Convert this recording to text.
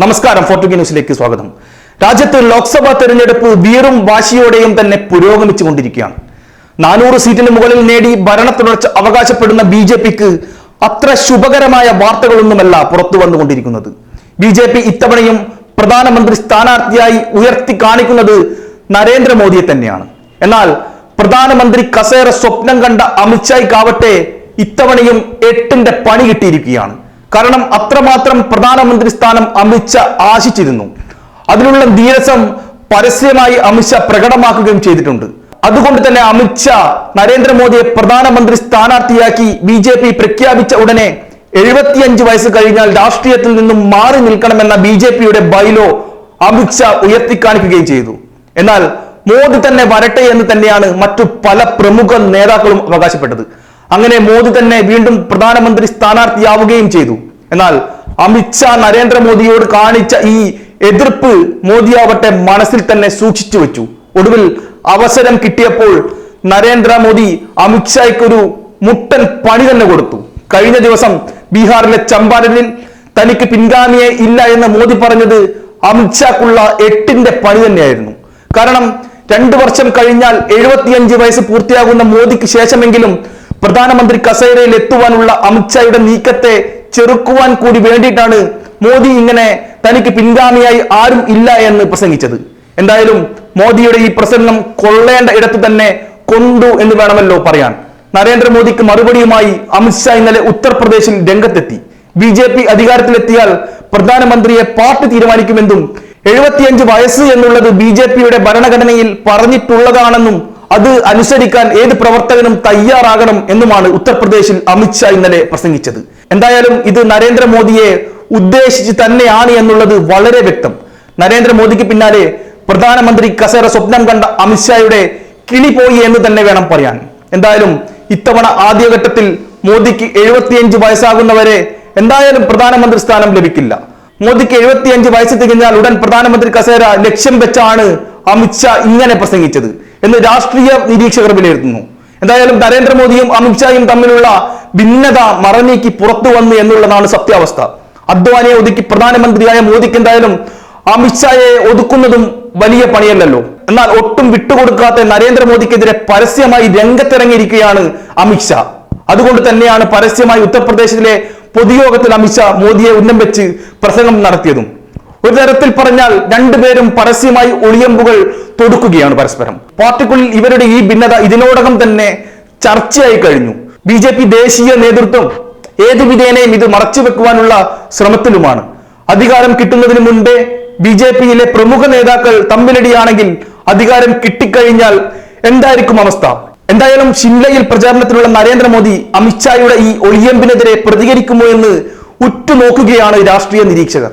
നമസ്കാരം ഫോർട്ടുഗി ന്യൂസിലേക്ക് സ്വാഗതം. രാജ്യത്ത് ലോക്സഭാ തെരഞ്ഞെടുപ്പ് വീറും വാശിയോടെയും തന്നെ പുരോഗമിച്ചു കൊണ്ടിരിക്കുകയാണ് നാനൂറ് സീറ്റിന് മുകളിൽ നേടി ഭരണ തുടർച്ച അവകാശപ്പെടുന്ന ബി ജെ പിക്ക് അത്ര ശുഭകരമായ വാർത്തകളൊന്നുമല്ല പുറത്തു വന്നുകൊണ്ടിരിക്കുന്നത്. ബി ജെ പി ഇത്തവണയും പ്രധാനമന്ത്രി സ്ഥാനാർത്ഥിയായി ഉയർത്തി കാണിക്കുന്നത് നരേന്ദ്രമോദിയെ തന്നെയാണ്. എന്നാൽ പ്രധാനമന്ത്രി കസേര സ്വപ്നം കണ്ട അമിത്ഷായ്ക്കാവട്ടെ ഇത്തവണയും എട്ടിന്റെ പണി കിട്ടിയിരിക്കുകയാണ്. കാരണം അത്രമാത്രം പ്രധാനമന്ത്രി സ്ഥാനം അമിത്ഷാ ആശിച്ചിരുന്നു. അതിനുള്ള നീരസം പരസ്യമായി അമിത്ഷാ പ്രകടമാക്കുകയും ചെയ്തിട്ടുണ്ട്. അതുകൊണ്ട് തന്നെ അമിത്ഷാ നരേന്ദ്രമോദിയെ പ്രധാനമന്ത്രി സ്ഥാനാർത്ഥിയാക്കി ബി ജെ പി പ്രഖ്യാപിച്ച ഉടനെ എഴുപത്തിയഞ്ച് വയസ്സ് കഴിഞ്ഞാൽ രാഷ്ട്രീയത്തിൽ നിന്നും മാറി നിൽക്കണമെന്ന ബി ജെ പിയുടെ ബൈലോ അമിത്ഷാ ഉയർത്തിക്കാണിക്കുകയും ചെയ്തു. എന്നാൽ മോദി തന്നെ വരട്ടെ എന്ന് തന്നെയാണ് മറ്റു പല പ്രമുഖ നേതാക്കളും അവകാശപ്പെട്ടത്. അങ്ങനെ മോദി തന്നെ വീണ്ടും പ്രധാനമന്ത്രി സ്ഥാനാർത്ഥിയാവുകയും ചെയ്തു. എന്നാൽ അമിത്ഷാ നരേന്ദ്രമോദിയോട് കാണിച്ച ഈ എതിർപ്പ് മോദിയാവട്ടെ മനസ്സിൽ തന്നെ സൂക്ഷിച്ചു വെച്ചു. ഒടുവിൽ അവസരം കിട്ടിയപ്പോൾ നരേന്ദ്രമോദി അമിത്ഷായ്ക്കൊരു മുട്ടൻ പണി തന്നെ കൊടുത്തു. കഴിഞ്ഞ ദിവസം ബീഹാറിലെ ചമ്പാരനിൽ തനിക്ക് പിൻഗാമിയെ ഇല്ല എന്ന് മോദി പറഞ്ഞത് അമിത്ഷാക്കുള്ള എട്ടിന്റെ പണി തന്നെയായിരുന്നു. കാരണം രണ്ടു വർഷം കഴിഞ്ഞാൽ എഴുപത്തിയഞ്ച് വയസ്സ് പൂർത്തിയാകുന്ന മോദിക്ക് ശേഷമെങ്കിലും പ്രധാനമന്ത്രി കസേരയിൽ എത്തുവാനുള്ള അമിത്ഷായുടെ നീക്കത്തെ ചെറുക്കുവാൻ കൂടി വേണ്ടിയിട്ടാണ് മോദി ഇങ്ങനെ തനിക്ക് പിൻഗാമിയായി ആരും ഇല്ല എന്ന് പ്രസംഗിച്ചത്. എന്തായാലും മോദിയുടെ ഈ പ്രസംഗം കൊള്ളേണ്ട ഇടത്ത് തന്നെ കൊണ്ടു എന്ന് വേണമല്ലോ പറയാൻ. നരേന്ദ്രമോദിക്ക് മറുപടിയുമായി അമിത്ഷാ ഇന്നലെ ഉത്തർപ്രദേശിൽ രംഗത്തെത്തി. ബി ജെ പി അധികാരത്തിലെത്തിയാൽ പ്രധാനമന്ത്രിയെ പാർട്ടി തീരുമാനിക്കുമെന്നും എഴുപത്തിയഞ്ച് വയസ്സ് എന്നുള്ളത് ബി ജെ പിയുടെ ഭരണഘടനയിൽ പറഞ്ഞിട്ടുള്ളതാണെന്നും അത് അനുസരിക്കാൻ ഏത് പ്രവർത്തകനും തയ്യാറാകണം എന്നുമാണ് ഉത്തർപ്രദേശിൽ അമിത്ഷാ ഇന്നലെ പ്രസംഗിച്ചത്. എന്തായാലും ഇത് നരേന്ദ്രമോദിയെ ഉദ്ദേശിച്ച് തന്നെയാണ് എന്നുള്ളത് വളരെ വ്യക്തം. നരേന്ദ്രമോദിക്ക് പിന്നാലെ പ്രധാനമന്ത്രി കസേര സ്വപ്നം കണ്ട അമിത്ഷായുടെ കിളി പോയി എന്ന് തന്നെ വേണം പറയാൻ. എന്തായാലും ഇത്തവണ ആദ്യഘട്ടത്തിൽ മോദിക്ക് എഴുപത്തിയഞ്ച് വയസ്സാകുന്നവരെ എന്തായാലും പ്രധാനമന്ത്രി സ്ഥാനം ലഭിക്കില്ല. മോദിക്ക് എഴുപത്തിയഞ്ച് വയസ്സ് തികഞ്ഞാൽ ഉടൻ പ്രധാനമന്ത്രി കസേര ലക്ഷ്യം വെച്ചാണ് അമിത്ഷാ ഇങ്ങനെ പ്രസംഗിച്ചത് എന്ന് രാഷ്ട്രീയ നിരീക്ഷകർ വിലയിരുത്തുന്നു. എന്തായാലും നരേന്ദ്രമോദിയും അമിത്ഷായും തമ്മിലുള്ള ഭിന്നത മറനീക്കി പുറത്തു വന്നു എന്നുള്ളതാണ് സത്യാവസ്ഥ. അദ്വാനിയെ ഒതുക്കി പ്രധാനമന്ത്രിയായ മോദിക്ക് എന്തായാലും അമിത്ഷായെ ഒതുക്കുന്നതും വലിയ പണിയല്ലല്ലോ. എന്നാൽ ഒട്ടും വിട്ടുകൊടുക്കാത്ത നരേന്ദ്രമോദിക്കെതിരെ പരസ്യമായി രംഗത്തിറങ്ങിയിരിക്കുകയാണ് അമിത്ഷാ അതുകൊണ്ട് തന്നെയാണ് പരസ്യമായി ഉത്തർപ്രദേശിലെ പൊതുയോഗത്തിൽ അമിത്ഷാ മോദിയെ ഉന്നം വെച്ച് പ്രസംഗം നടത്തിയതും. ഒരു തരത്തിൽ പറഞ്ഞാൽ രണ്ടുപേരും പരസ്യമായി ഒളിയമ്പുകൾ തൊടുക്കുകയാണ് പരസ്പരം. പാർട്ടിക്കുള്ളിൽ ഇവരുടെ ഈ ഭിന്നത ഇതിനോടകം തന്നെ ചർച്ചയായി കഴിഞ്ഞു. ബി ജെ പി ദേശീയ നേതൃത്വം ഏത് വിധേനയും ഇത് മറച്ചുവെക്കുവാനുള്ള ശ്രമത്തിലുമാണ്. അധികാരം കിട്ടുന്നതിന് മുൻപേ ബി ജെ പിയിലെ പ്രമുഖ നേതാക്കൾ തമ്മിലടിയാണെങ്കിൽ അധികാരം കിട്ടിക്കഴിഞ്ഞാൽ എന്തായിരിക്കും അവസ്ഥ? എന്തായാലും ഷിംലയിൽ പ്രചാരണത്തിലുള്ള നരേന്ദ്രമോദി അമിത്ഷായുടെ ഈ ഒളിയമ്പിനെതിരെ പ്രതികരിക്കുമോ എന്ന് ഉറ്റുനോക്കുകയാണ് രാഷ്ട്രീയ നിരീക്ഷകർ.